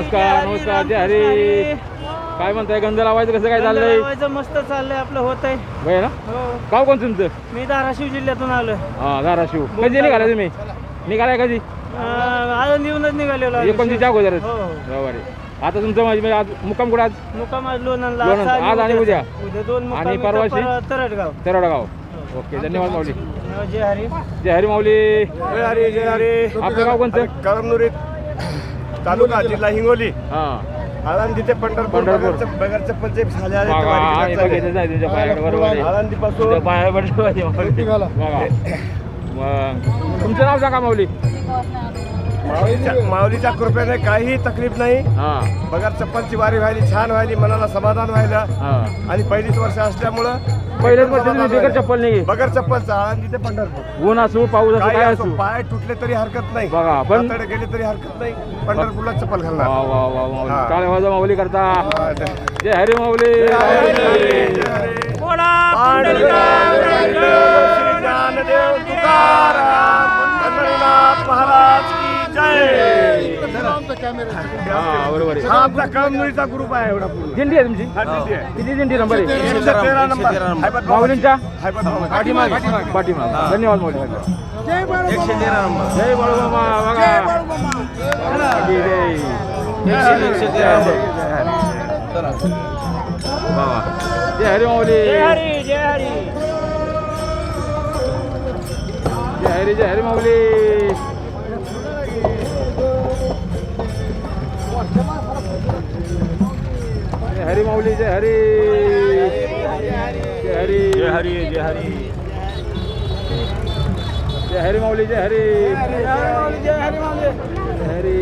नमस्कार. नमस्कार जय हरी. काय म्हणताय गंध लावायचं कसं काय चाललंय? लावायचं मस्त चाललंय आपलं होत आहे बरं ना? हो. गाव कोण तुमचं? मी धाराशिव जिल्ह्यातून आलोय. हा धाराशिव. कधी निघाला तुम्ही? निघालाय कधी? आळंद येऊनच निघालेलो आम्ही. एकोणतीसच्या अगोदरच. हो हो. बरोबर आहे. आता तुमचं म्हणजे म्हणजे आज मुक्काम कुठं आज? मुक्काम आज लोणंदला. लोणंद. आज आज आणि उद्या. उद्या. दोन मुक्काम आणि इथं, परवाशी? परवा तरडगाव. तरडगाव. ओके धन्यवाद माऊली. हो, जय हरी. जय हरी माऊली. जय हरी जय हरी. आपलं गाव कोणतं? कळमनुरीत. तालुका जिल्हा हिंगोली. हा. आळंदी ते पंढरपूर पंढरपूर. बगर- झाले आहेत, बघा चालली. बघितलं जाय तुमच्या पायाकडे बरोबर आहे. आळंदीपासून. बघा. मग. तुमचं नाव सांगा माऊली. माऊलीच्या माऊलीच्या कृपेने काही तकलीफ नाही. हा. बगर चप्पलची वारी व्हायली छान व्हायली मनाला समाधान व्हायलं. हा. आणि पहिलीच वर्ष असल्यामुळं पहिलेच वर्ष तुम्ही बिगर चप्पल नाही. बगर चप्पलचं आळंदी ते पंढरपूर. ऊन असू पाऊस असू काय असो असू. पाय तुटले तरी हरकत नाही. बघा, पण- हाताडे गेले तरी हरकत नाही. पंढरपूरला चप्पल वा घालणार वा वा. माऊली हा. काय वाजा माऊली करता. हा, जय जय हरी माऊली. हरी, जय हरी. पांडुरंग श्री ज्ञानदेव तुकाराम. हा बरोबर आहे. हा आमचा कळमनुरीचा ग्रुप आहे एवढा पूर्ण. दिंडी आहे तुमची? हा, दिंडी आहे. किती दिंडी नंबर आहे एकशे तेरा नंबर. हैबत माऊलींच्या? हैबत बाबा. पाठीमाग. पाठीमाग. धन्यवाद माऊली एकशे तेरा नंबर. जय बाळूमामा बघा. अगदी जय. बाबा. जय हरी माऊली. जय हरी जय हरी. जय हरी जय हरी माऊली. हरी माऊली जय हरी। जय हरी। जय हरी जय हरी। जय हरी माऊली जय हरी। जय हरी।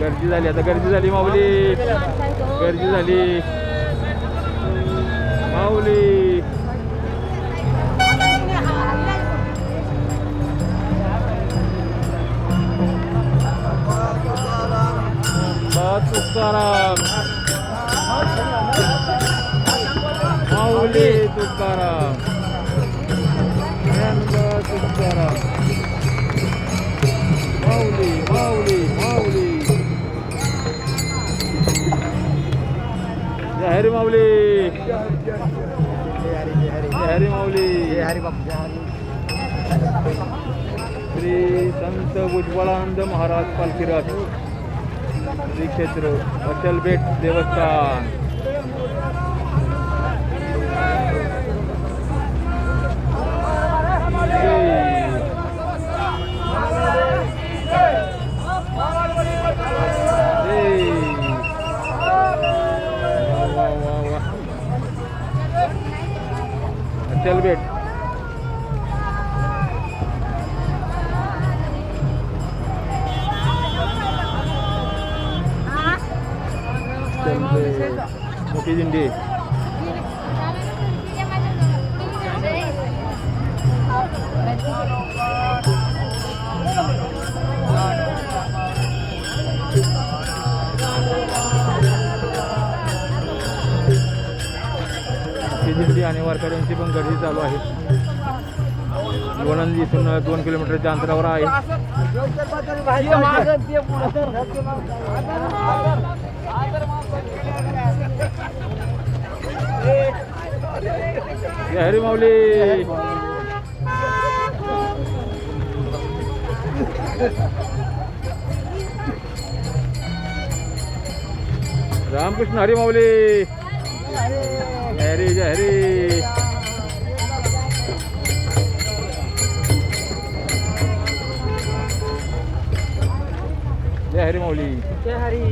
गर्दी झाली आता गर्दी झाली माऊली। गर्दी झाली। माऊली। तुकाराम. माऊली तुकाराम. ज्ञानोबा तुकाराम. माऊली माऊली माऊली. जय हरी माऊली. जय हरी माऊली. श्री संत उज्ज्वलानंद महाराज पालखीराज. श्री क्षेत्र अचल बेट देवस्थान. अचल मोठी दिंडी दिंडी आणि वारकऱ्यांची पण गर्दी चालू आहे वनंद इथून दोन किलोमीटरच्या अंतरावर आहे आदर हरी माऊली. रामकृष्ण हरी माऊली. हरी जय हरी. जय हरी माऊली. जय हरी.